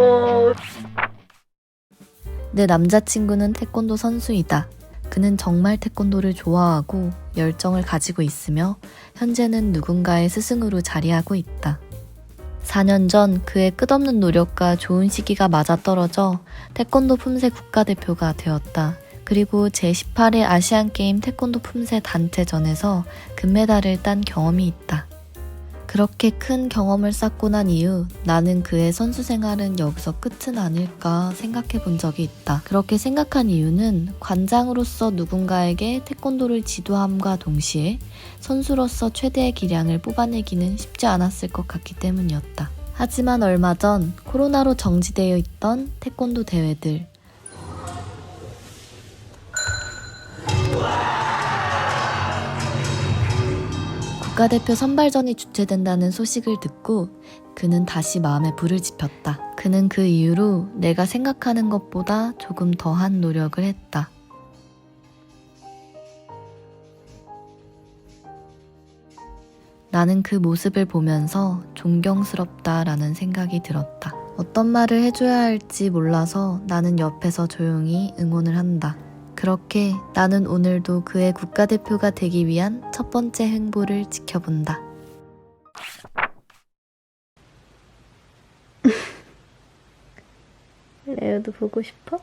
와. 내 남자친구는 태권도 선수이다. 그는 정말 태권도를 좋아하고 열정을 가지고 있으며 현재는 누군가의 스승으로 자리하고 있다. 4년 전 그의 끝없는 노력과 좋은 시기가 맞아떨어져 태권도 품새 국가대표가 되었다. 그리고 제18회 아시안게임 태권도 품새 단체전에서 금메달을 딴 경험이 있다. 그렇게 큰 경험을 쌓고 난 이후 나는 그의 선수 생활은 여기서 끝은 아닐까 생각해 본 적이 있다. 그렇게 생각한 이유는 관장으로서 누군가에게 태권도를 지도함과 동시에 선수로서 최대의 기량을 뽑아내기는 쉽지 않았을 것 같기 때문이었다. 하지만 얼마 전 코로나로 정지되어 있던 태권도 대회들, 국가대표 선발전이 주최된다는 소식을 듣고 그는 다시 마음에 불을 지폈다. 그는 그 이후로 내가 생각하는 것보다 조금 더한 노력을 했다. 나는 그 모습을 보면서 존경스럽다라는 생각이 들었다. 어떤 말을 해줘야 할지 몰라서 나는 옆에서 조용히 응원을 한다. 그렇게 나는 오늘도 그의 국가대표가 되기 위한 첫 번째 행보를 지켜본다. 레오도 보고 싶어?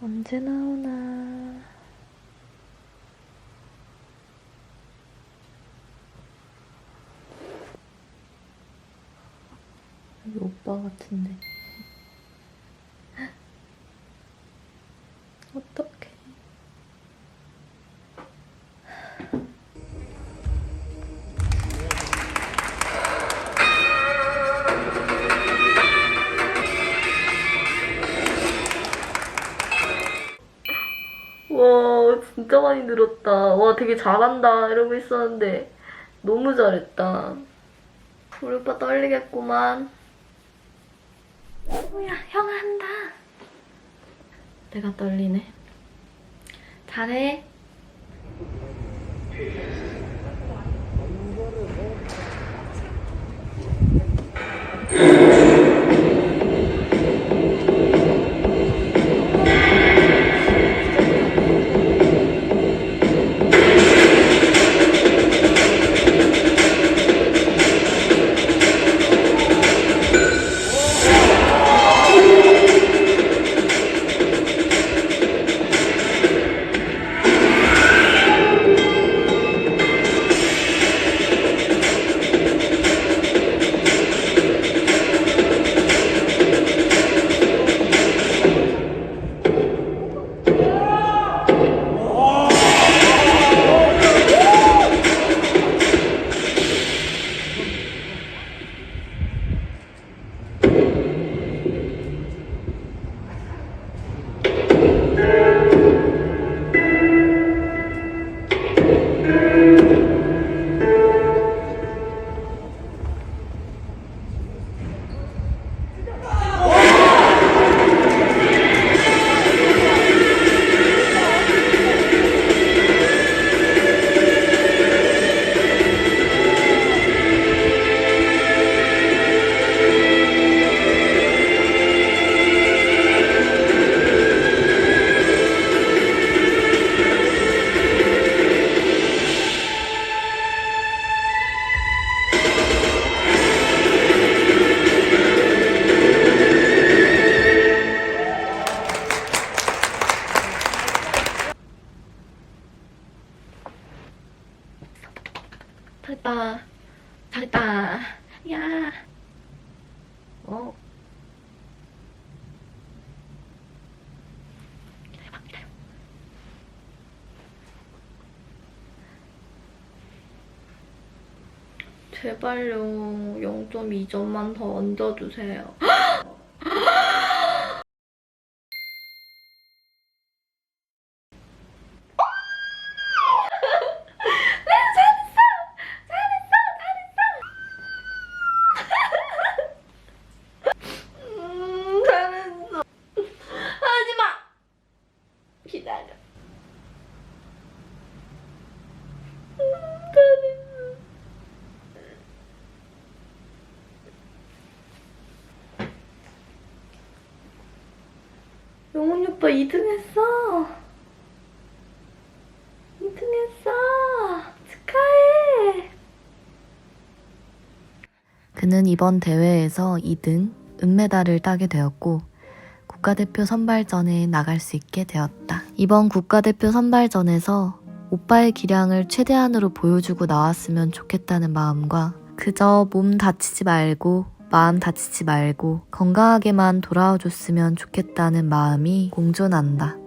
언제 나오나? 오빠 같은데. 어떡해. 와, 진짜 많이 늘었다. 와, 되게 잘한다. 이러고 있었는데, 너무 잘했다. 우리 오빠 떨리겠구만. 뭐야, 형아 한다. 내가 떨리네. 잘해. 잘했다. 잘했다. 야. 어. 제발요. 0.2점만 더 얹어주세요. 음, 잘했어. 하지마. 기다려. 음, 잘했어. 영훈이 오빠 2등 했어. 2등 했어. 축하해. 그는 이번 대회에서 2등 은메달을 따게 되었고 국가대표 선발전에 나갈 수 있게 되었다. 이번 국가대표 선발전에서 오빠의 기량을 최대한으로 보여주고 나왔으면 좋겠다는 마음과 그저 몸 다치지 말고 마음 다치지 말고 건강하게만 돌아와 줬으면 좋겠다는 마음이 공존한다.